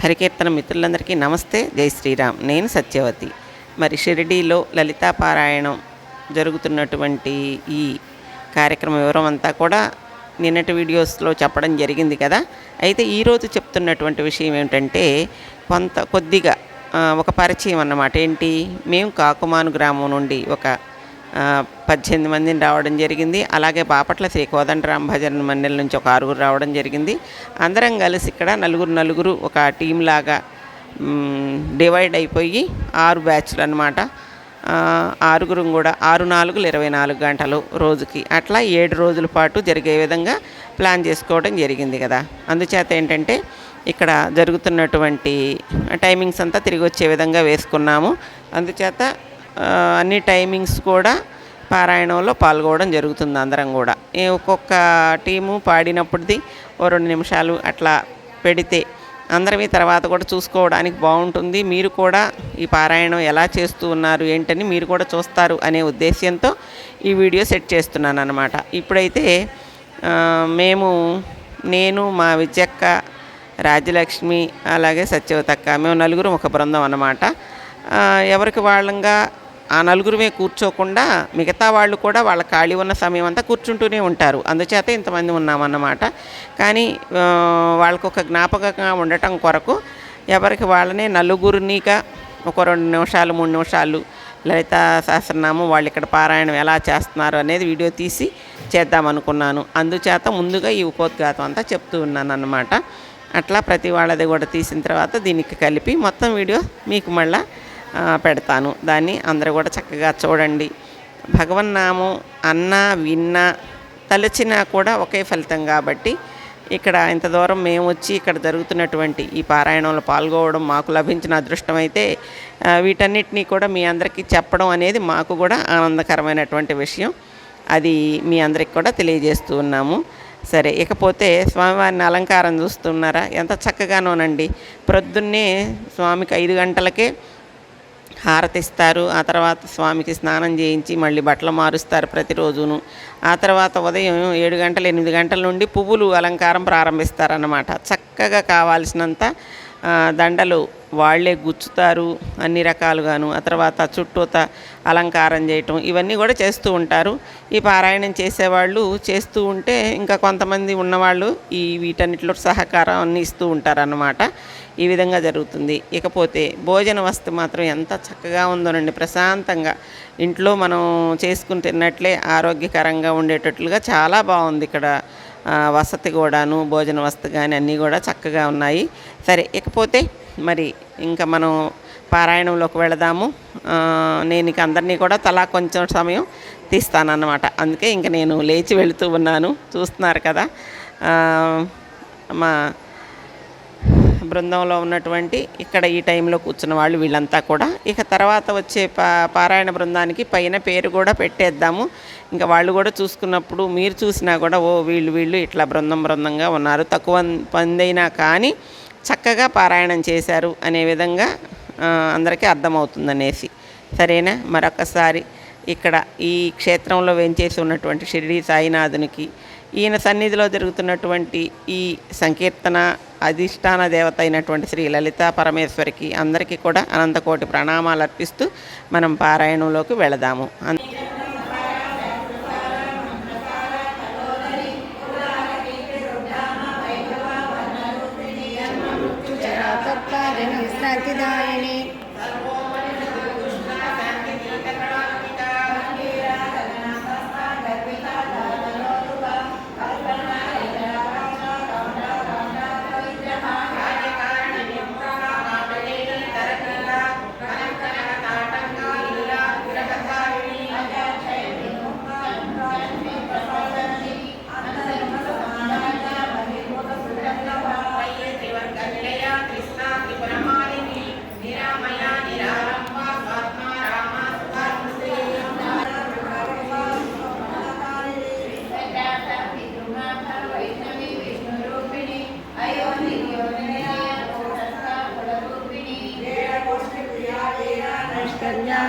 హరికీర్తన మిత్రులందరికీ నమస్తే. జై శ్రీరామ్. నేను సత్యవతి. మరి షిరిడీలో లలితా పారాయణం జరుగుతున్నటువంటి ఈ కార్యక్రమ వివరం అంతా కూడా నిన్నటి వీడియోస్లో చెప్పడం జరిగింది కదా. అయితే ఈరోజు చెప్తున్నటువంటి విషయం ఏమిటంటే కొంత కొద్దిగా ఒక పరిచయం అన్నమాట. ఏంటి? మేము కాకుమాను గ్రామం నుండి ఒక పద్దెనిమిది మందిని రావడం జరిగింది. అలాగే బాపట్ల శ్రీ కోదండరాం భజన మండలి నుంచి ఒక ఆరుగురు రావడం జరిగింది. అందరం కలిసి ఇక్కడ నలుగురు నలుగురు ఒక టీం లాగా డివైడ్ అయిపోయి ఆరు బ్యాచ్లు అనమాట ఆరుగురు కూడా ఆరు నాలుగులు ఇరవై నాలుగు గంటలు రోజుకి అట్లా ఏడు రోజుల పాటు జరిగే విధంగా ప్లాన్ చేసుకోవడం జరిగింది కదా. అందుచేత ఏంటంటే ఇక్కడ జరుగుతున్నటువంటి టైమింగ్స్ అంతా తిరిగి వచ్చే విధంగా వేసుకున్నాము. అందుచేత అన్ని టైమింగ్స్ కూడా పారాయణంలో పాల్గొనడం జరుగుతుంది అందరం కూడా. ఒక్కొక్క టీము పాడినప్పటిది ఓ రెండు నిమిషాలు అట్లా పెడితే అందరం ఈ తర్వాత కూడా చూసుకోవడానికి బాగుంటుంది. మీరు కూడా ఈ పారాయణం ఎలా చేస్తూ ఉన్నారు ఏంటని మీరు కూడా చూస్తారు అనే ఉద్దేశ్యంతో ఈ వీడియో సెట్ చేస్తున్నాను అనమాట ఇప్పుడైతే మేము నేను మా విద్యక్క రాజ్యలక్ష్మి అలాగే సత్యవతక్క మేము నలుగురు ఒక బృందం అన్నమాట. ఎవరికి వాళ్ళంగా ఆ నలుగురుమే కూర్చోకుండా మిగతా వాళ్ళు కూడా వాళ్ళ ఖాళీ ఉన్న సమయం అంతా కూర్చుంటూనే ఉంటారు. అందుచేత ఇంతమంది ఉన్నామన్నమాట. కానీ వాళ్ళకు ఒక జ్ఞాపకంగా ఉండటం కొరకు ఎవరికి వాళ్ళనే నలుగురినిగా ఒక రెండు నిమిషాలు మూడు నిమిషాలు లలిత సహస్రనామం వాళ్ళు ఇక్కడ పారాయణం ఎలా చేస్తున్నారు అనేది వీడియో తీసి చేద్దామనుకున్నాను అందుచేత ముందుగా ఈ ఉపోద్ఘాతం అంతా చెప్తూ ఉన్నాను అన్నమాట అట్లా ప్రతి వాళ్ళది కూడా తీసిన తర్వాత దీనికి కలిపి మొత్తం వీడియో మీకు మళ్ళీ పెడతాను. దాన్ని అందరూ కూడా చక్కగా చూడండి. భగవన్నామం అన్నా విన్నా తలచినా కూడా ఒకే ఫలితం కాబట్టి ఇక్కడ ఇంత దూరం మేము వచ్చి ఇక్కడ జరుగుతున్నటువంటి ఈ పారాయణంలో పాల్గొవడం మాకు లభించిన అదృష్టం అయితే వీటన్నిటినీ కూడా మీ అందరికీ చెప్పడం అనేది మాకు కూడా ఆనందకరమైనటువంటి విషయం. అది మీ అందరికి కూడా తెలియజేస్తూ ఉన్నాము. సరే ఇకపోతే స్వామివారిని అలంకారం చూస్తున్నారా? ఎంత చక్కగానోనండి. ప్రొద్దున్నే స్వామికి ఐదు గంటలకే హారతిస్తారు. ఆ తర్వాత స్వామికి స్నానం చేయించి మళ్ళీ బట్టలు మారుస్తారు ప్రతిరోజును. ఆ తర్వాత ఉదయం ఏడు గంటలు ఎనిమిది గంటల నుండి పువ్వులు అలంకారం ప్రారంభిస్తారన్నమాట. చక్కగా కావాల్సినంత దండలు వాళ్ళే గుచ్చుతారు అన్ని రకాలుగాను ఆ తర్వాత చుట్టూత అలంకారం చేయటం ఇవన్నీ కూడా చేస్తూ ఉంటారు. ఈ పారాయణం చేసేవాళ్ళు చేస్తూ ఉంటే ఇంకా కొంతమంది ఉన్నవాళ్ళు ఈ వీటన్నిటిలో సహకారాన్ని ఇస్తూ ఉంటారన్నమాట. ఈ విధంగా జరుగుతుంది. ఇకపోతే భోజన వస్తు మాత్రం ఎంత చక్కగా ఉందోనండి. ప్రశాంతంగా ఇంట్లో మనం చేసుకుని తిన్నట్లే ఆరోగ్యకరంగా ఉండేటట్లుగా చాలా బాగుంది ఇక్కడ. వసతి కూడాను భోజన వస్తు కానీ అన్నీ కూడా చక్కగా ఉన్నాయి. సరే ఇకపోతే మరి ఇంకా మనం పారాయణంలోకి వెళదాము. నేను ఇక అందరినీ కూడా తలా కొంచెం సమయం తీస్తానన్నమాట. అందుకే ఇంకా నేను లేచి వెళుతూ ఉన్నాను. చూస్తున్నారు కదా. మా బృందంలో ఉన్నటువంటి ఇక్కడ ఈ టైంలో కూర్చున్న వాళ్ళు వీళ్ళంతా కూడా. ఇక తర్వాత వచ్చే పా పారాయణ బృందానికి పైన పేరు కూడా పెట్టేద్దాము. ఇంకా వాళ్ళు కూడా చూసుకున్నప్పుడు మీరు చూసినా కూడా ఓ వీళ్ళు వీళ్ళు ఇట్లా బృందం బృందంగా ఉన్నారు. తక్కువ పందైనా కానీ చక్కగా పారాయణం చేశారు అనే విధంగా అందరికీ అర్థమవుతుందనేసి. సరేనా? మరొకసారి ఇక్కడ ఈ క్షేత్రంలో వెంచేసి ఉన్నటువంటి షిరిడి సాయినాథునికి ఈయన సన్నిధిలో జరుగుతున్నటువంటి ఈ సంకీర్తన అధిష్టాన దేవత అయినటువంటి శ్రీ లలితా పరమేశ్వరికి అందరికీ కూడా అనంతకోటి ప్రణామాలు అర్పిస్తూ మనం పారాయణంలోకి వెళదాము.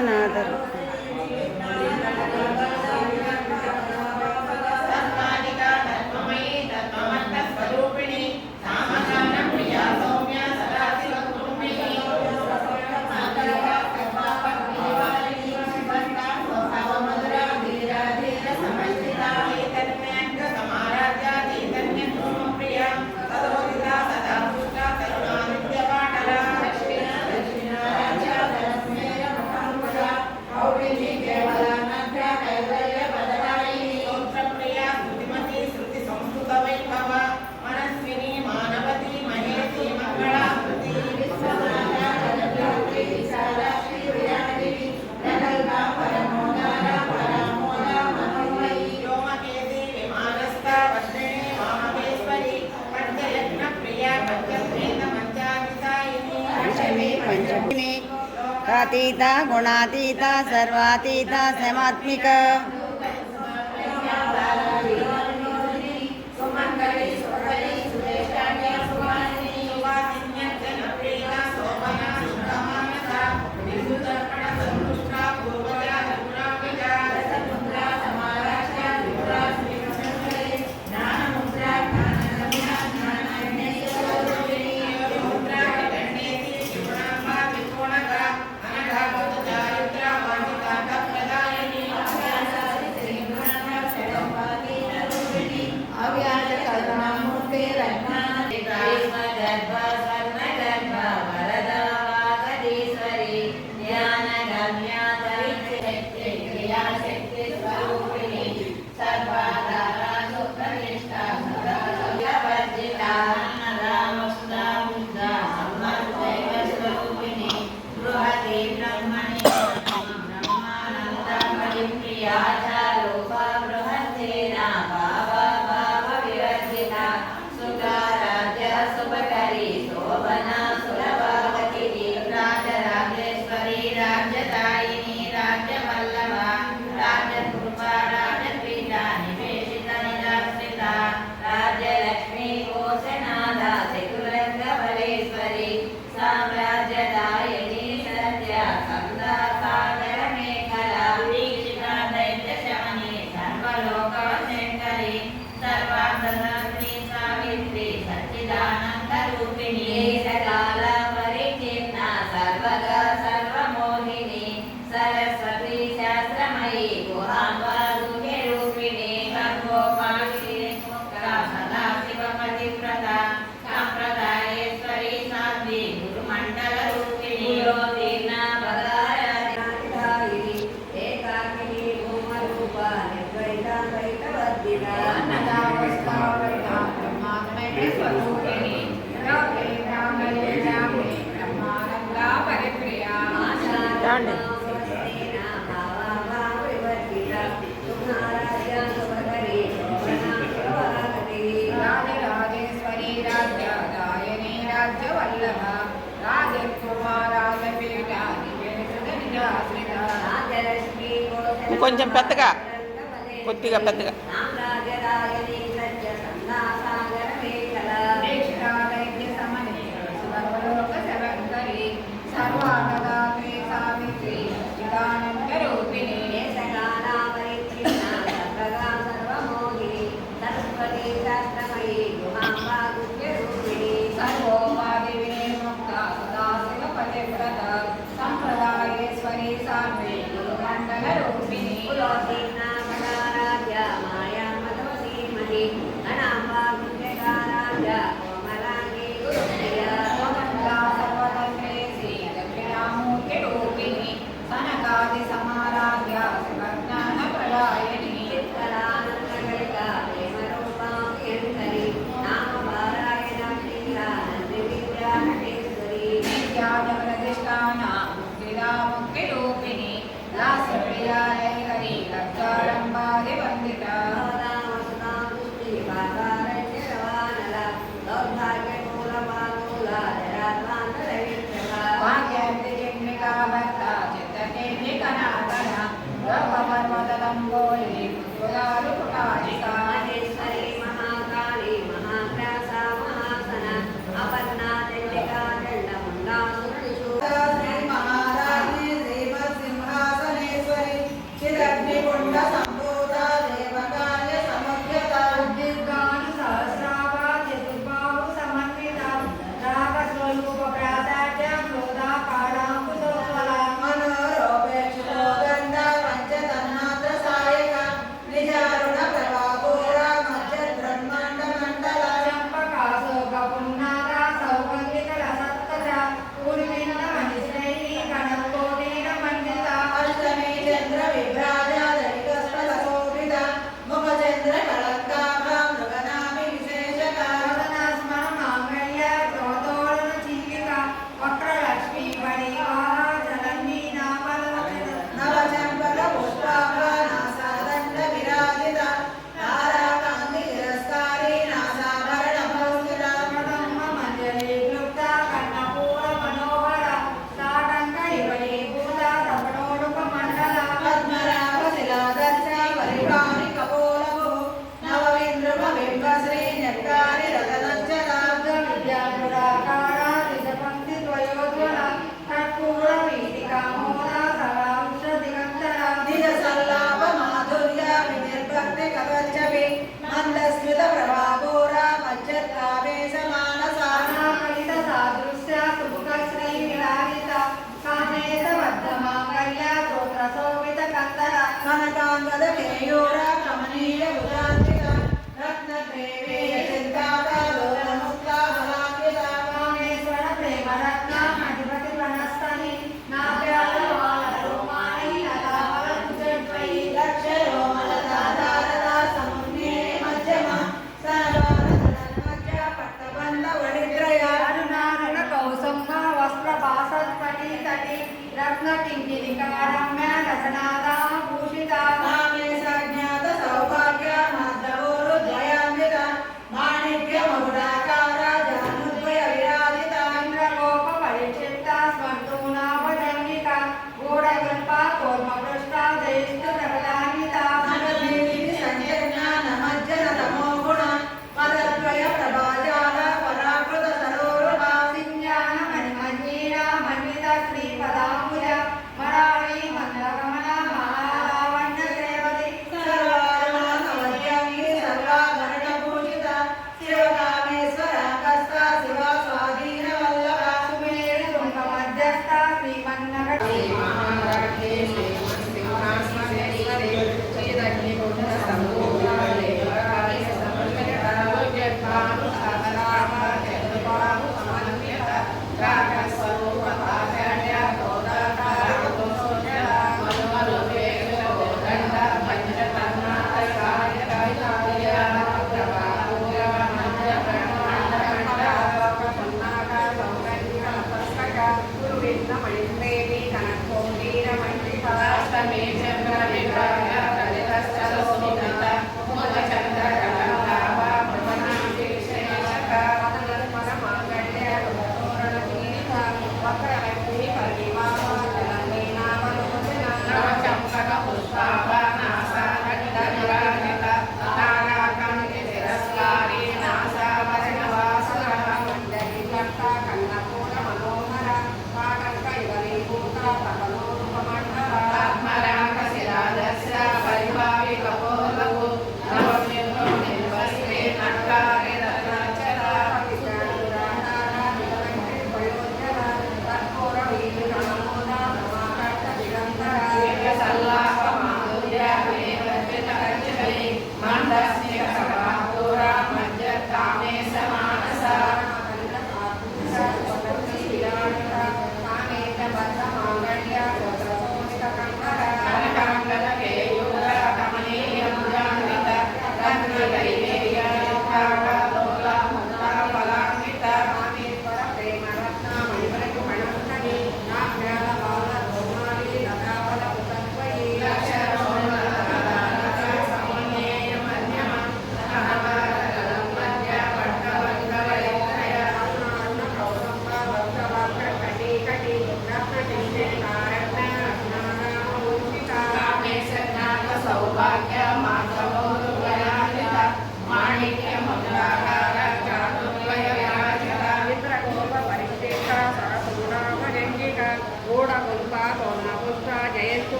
நாதர் परमात्मिका ఇంకొంచెం పెద్దగా కొద్దిగా పెద్దగా. సంప్రదాయేశ్వరి సాధ్వి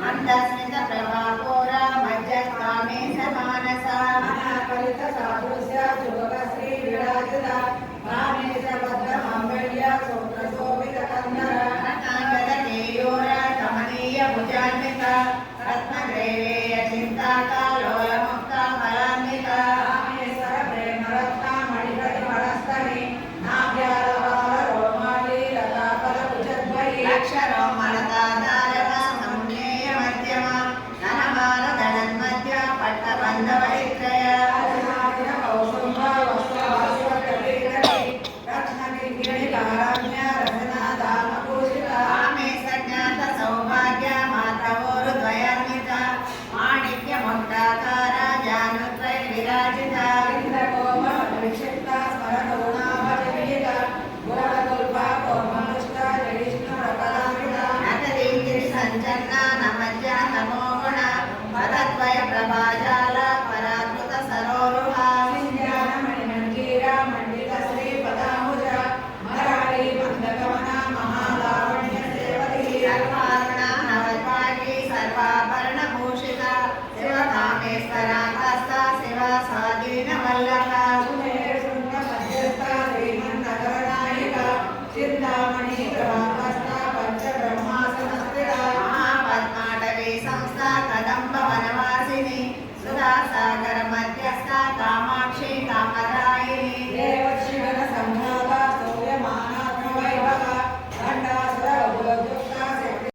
ಮಂದಸ್ಮಿತ ಪ್ರಭಾವೋ